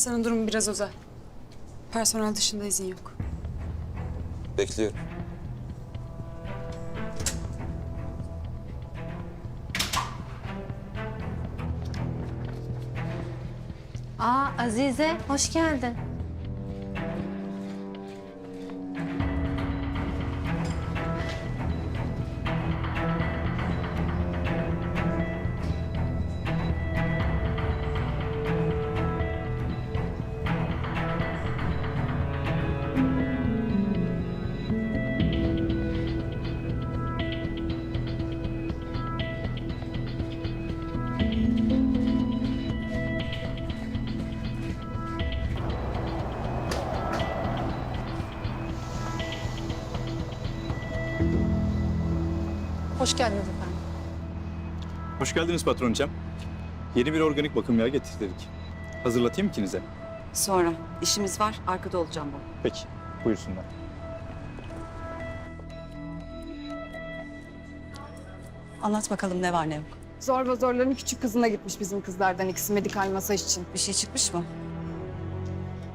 Hastanın durumu biraz özel. Personel dışında izin yok. Bekliyorum. Aa Azize hoş geldin. Hoş geldiniz efendim. Hoş geldiniz patronçam. Yeni bir organik bakım yağı getirdik. Hazırlatayım ikinize. Sonra işimiz var. Arkada olacağım bu. Peki, buyursunlar. Anlat bakalım ne var ne yok. Zorba zorların küçük kızına gitmiş bizim kızlardan ikisi medikal masaj için. Bir şey çıkmış mı?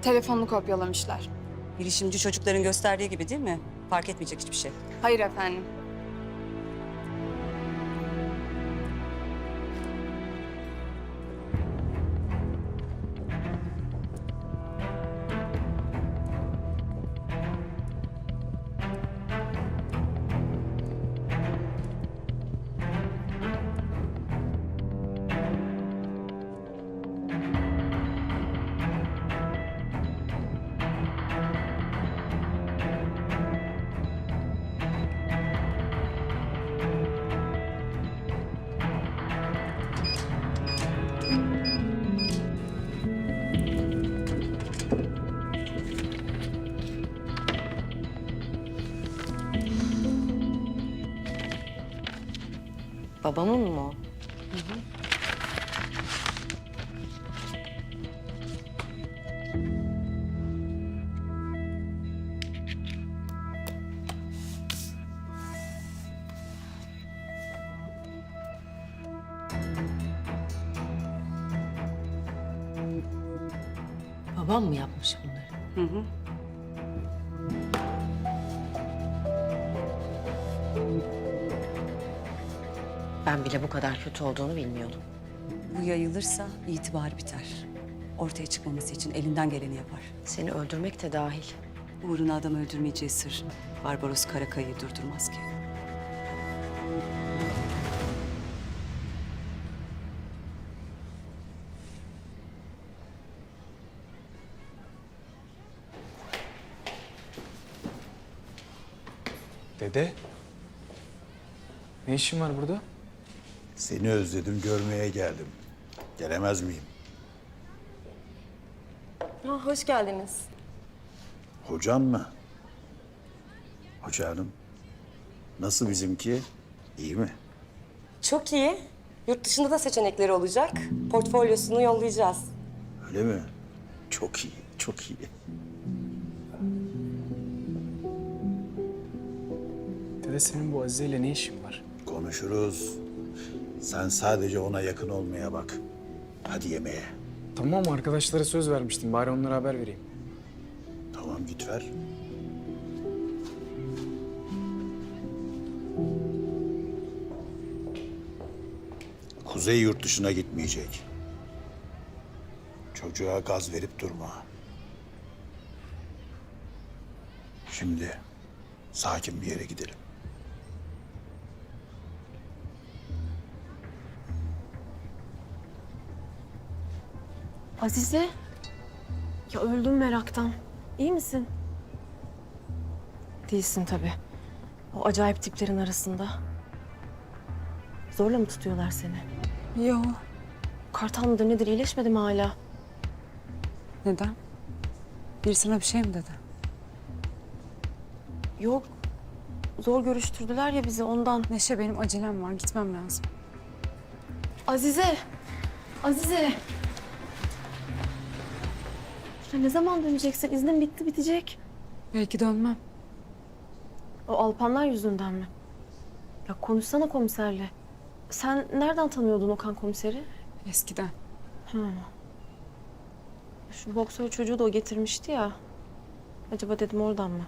Telefonunu kopyalamışlar. Girişimci çocukların gösterdiği gibi değil mi? Fark etmeyecek hiçbir şey. Hayır efendim. Babamın mı o? Babam mı yapmış bunları? Hı hı. Ben bile bu kadar kötü olduğunu bilmiyordum. Bu yayılırsa itibar biter. Ortaya çıkmaması için elinden geleni yapar. Seni öldürmek de dahil. Uğruna adam öldürmeyeceği sır Barbaros Karakay'ı durdurmaz ki. Dede. Ne işin var burada? Seni özledim, görmeye geldim. Gelemez miyim? hoş geldiniz. Hocan mı? Hoca hanım. Nasıl bizimki? İyi mi? Çok iyi. Yurt dışında da seçenekleri olacak. Portfolyosunu yollayacağız. Öyle mi? Çok iyi, çok iyi. Dede senin bu Azize ile ne işin var? Konuşuruz. Sen sadece ona yakın olmaya bak. Hadi yemeğe. Tamam arkadaşlara söz vermiştim. Bari onlara haber vereyim. Tamam git ver. Kuzey yurt dışına gitmeyecek. Çocuğa gaz verip durma. Şimdi sakin bir yere gidelim. Azize. Ya öldüm meraktan. İyi misin? Değilsin tabii. O acayip tiplerin arasında. Zorla mı tutuyorlar seni? Yo. Kartal mıdır nedir iyileşmedi mi hala? Neden? Biri sana bir şey mi dedi? Yok. Zor görüştürdüler ya bizi ondan. Neşe benim acelem var. Gitmem lazım. Azize. Azize. Ya ne zaman döneceksin? İznin bitti bitecek. Belki dönmem. O Alpanlar yüzünden mi? Ya konuşsana komiserle. Sen nereden tanıyordun Okan komiseri? Eskiden. Hı. Şu boksör çocuğu da o getirmişti ya. Acaba dedim oradan mı?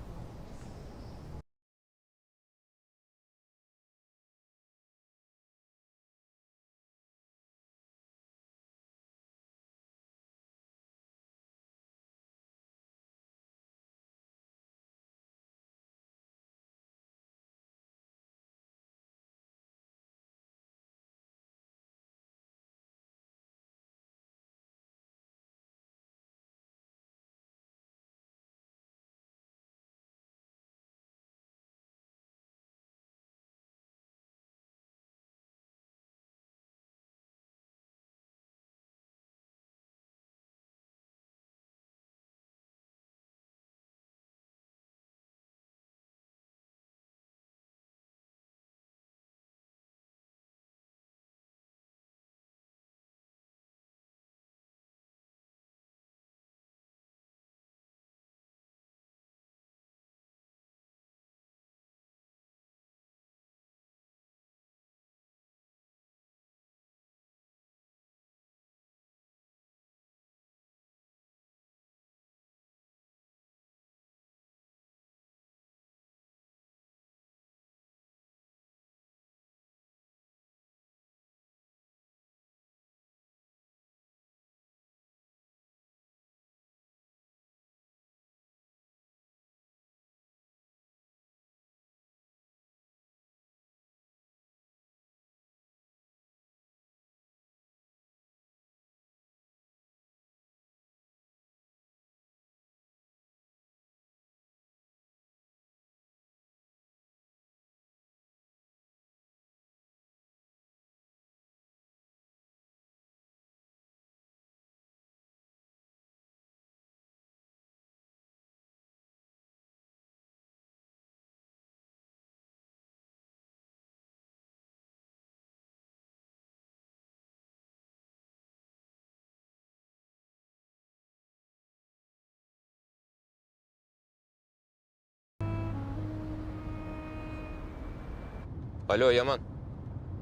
Alo Yaman.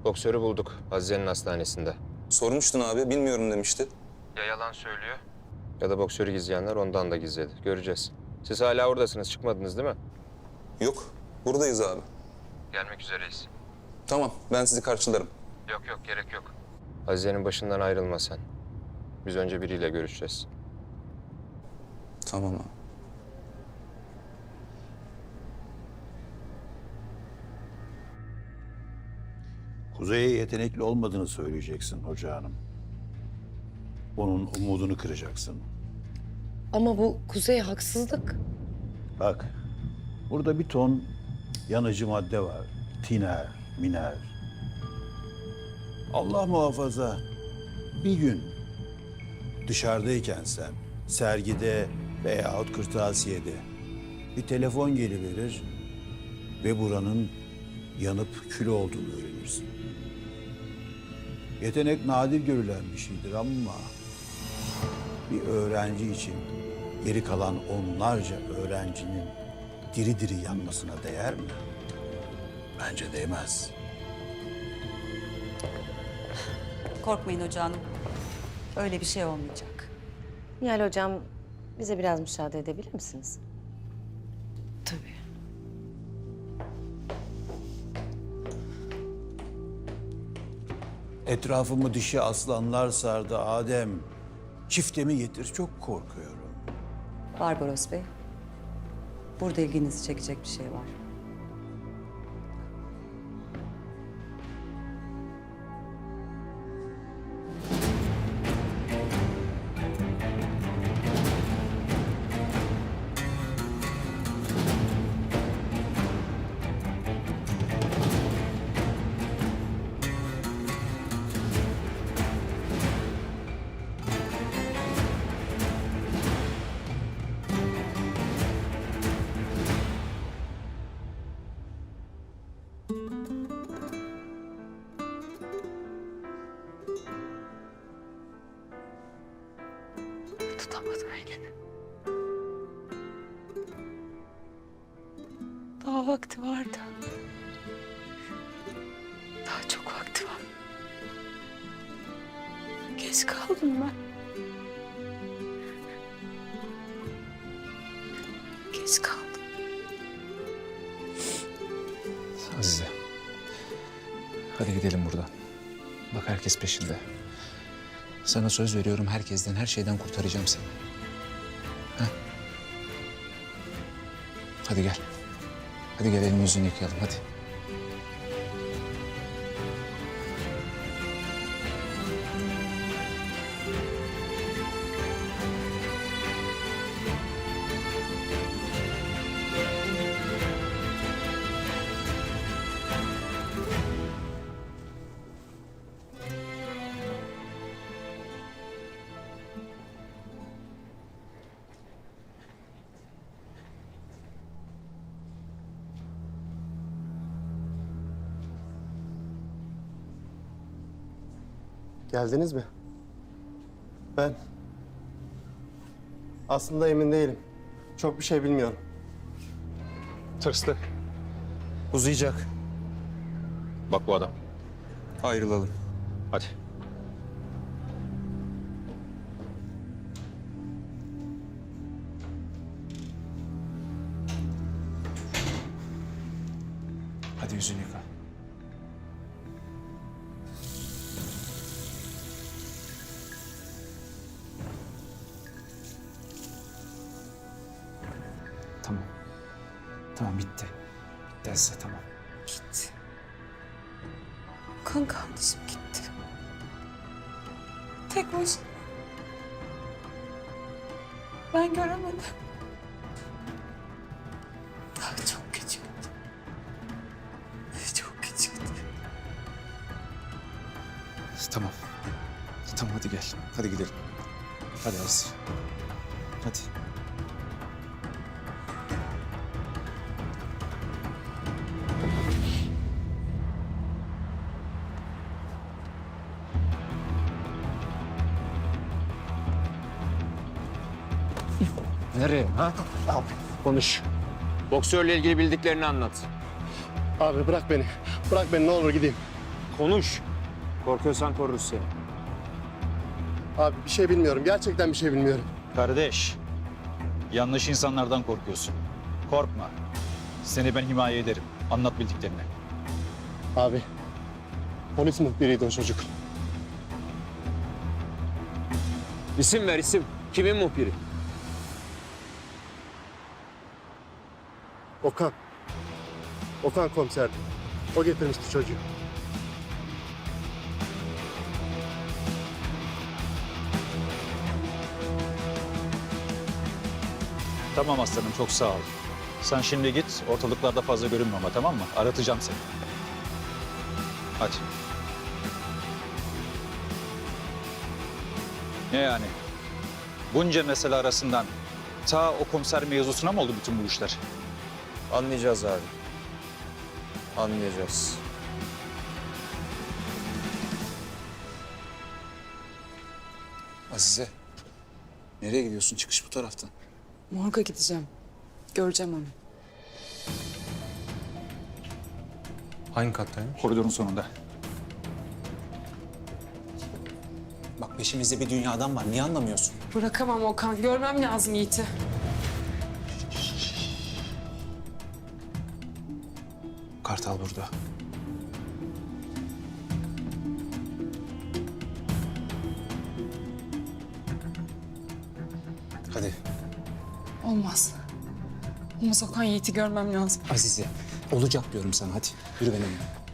Boksörü bulduk Azize'nin hastanesinde. Sormuştun abi, bilmiyorum demişti. Ya yalan söylüyor? Ya da boksörü gizleyenler ondan da gizledi. Göreceğiz. Siz hala oradasınız, çıkmadınız değil mi? Yok, buradayız abi. Gelmek üzereyiz. Tamam, ben sizi karşılarım. Yok yok, gerek yok. Azize'nin başından ayrılma sen. Biz önce biriyle görüşeceğiz. Tamam abi. Kuzey'e yetenekli olmadığını söyleyeceksin hoca hanım. Onun umudunu kıracaksın. Ama bu Kuzey haksızlık. Bak, burada bir ton yanıcı madde var. Tiner, miner. Allah muhafaza bir gün dışarıdayken sen sergide veyahut kırtasiyede bir telefon geliverir ve buranın yanıp kül olduğunu öğrenirsin. Yetenek nadir görülen bir şeydir ama bir öğrenci için geri kalan onlarca öğrencinin diri diri yanmasına değer mi? Bence değmez. Korkmayın hoca hanım. Öyle bir şey olmayacak. Nihal hocam bize biraz müsaade edebilir misiniz? Etrafımı dişi aslanlar sardı Adem. Çiftemi getir çok korkuyorum. Barbaros Bey. Burada ilginizi çekecek bir şey var. tutamadım elini. Daha vakti vardı. Daha çok vakti var. Geç kaldım ben. Geç kaldım. Azize. Hadi gidelim buradan. Bak herkes peşinde. Sana söz veriyorum herkesten, her şeyden kurtaracağım seni. Ha? Hadi gel. Hadi gel elini yüzünü yıkayalım hadi. Geldiniz mi? Ben aslında emin değilim. Çok bir şey bilmiyorum. Tırstı. Uzayacak. Bak bu adam. Ayrılalım. Hadi. Hadi yüzünü yıka. Ben göremedim. Çok küçüktü. Çok küçüktü. Tamam. Tamam hadi gel. Hadi gidelim. Hadi Azize. Hadi. Nereye ha? Konuş. Boksörle ilgili bildiklerini anlat. Abi bırak beni. Bırak beni ne olur gideyim. Konuş. Korkuyorsan koruruz seni. Abi bir şey bilmiyorum. Gerçekten bir şey bilmiyorum. Kardeş, yanlış insanlardan korkuyorsun. Korkma. Seni ben himaye ederim. Anlat bildiklerini. Abi polis muhbiriydi o çocuk. İsim ver isim. Kimin muhbiri? Okan. Okan komiserdi. O getirmişti çocuğu. Tamam aslanım, çok sağ ol. Sen şimdi git, ortalıklarda fazla görünme ama tamam mı? Aratacağım seni. Hadi. Ne yani? Bunca mesele arasından ta o komiser mevzusuna mı oldu bütün bu işler? Anlayacağız abi. Anlayacağız. Azize. Nereye gidiyorsun? Çıkış bu taraftan. Morga gideceğim. Göreceğim onu. Hangi kattaymış? Koridorun sonunda. Bak peşimizde bir dünya adam var. Niye anlamıyorsun? Bırakamam Okan. Görmem lazım Yiğit'i. Kartal burada. Hadi Olmaz. Olmaz Okan Yiğit'i görmem lazım. Azize. Olacak diyorum sana hadi. Yürü benimle.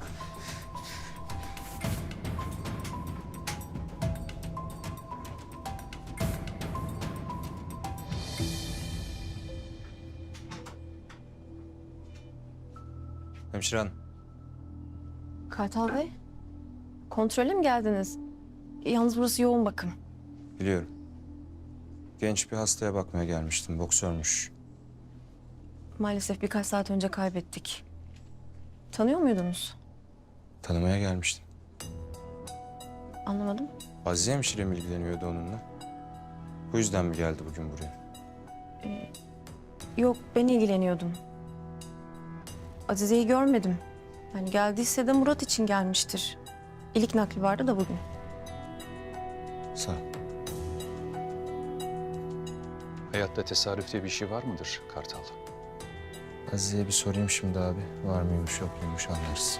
Hemşire hanım. Kartal Bey, kontrole mi geldiniz? Yalnız burası yoğun bakım. Biliyorum. Genç bir hastaya bakmaya gelmiştim. Boksörmüş. Maalesef birkaç saat önce kaybettik. Tanıyor muydunuz? Tanımaya gelmiştim. Anlamadım. Azize hemşire mi ilgileniyordu onunla? Bu yüzden mi geldi bugün buraya? Yok, ben ilgileniyordum. Azize'yi görmedim. Yani geldiyse de Murat için gelmiştir. İlik nakli vardı da bugün. Sağ ol. Hayatta tesadüf diye bir şey var mıdır Kartal? Azize'ye bir sorayım şimdi abi. Var mıymış yok muymuş anlarız.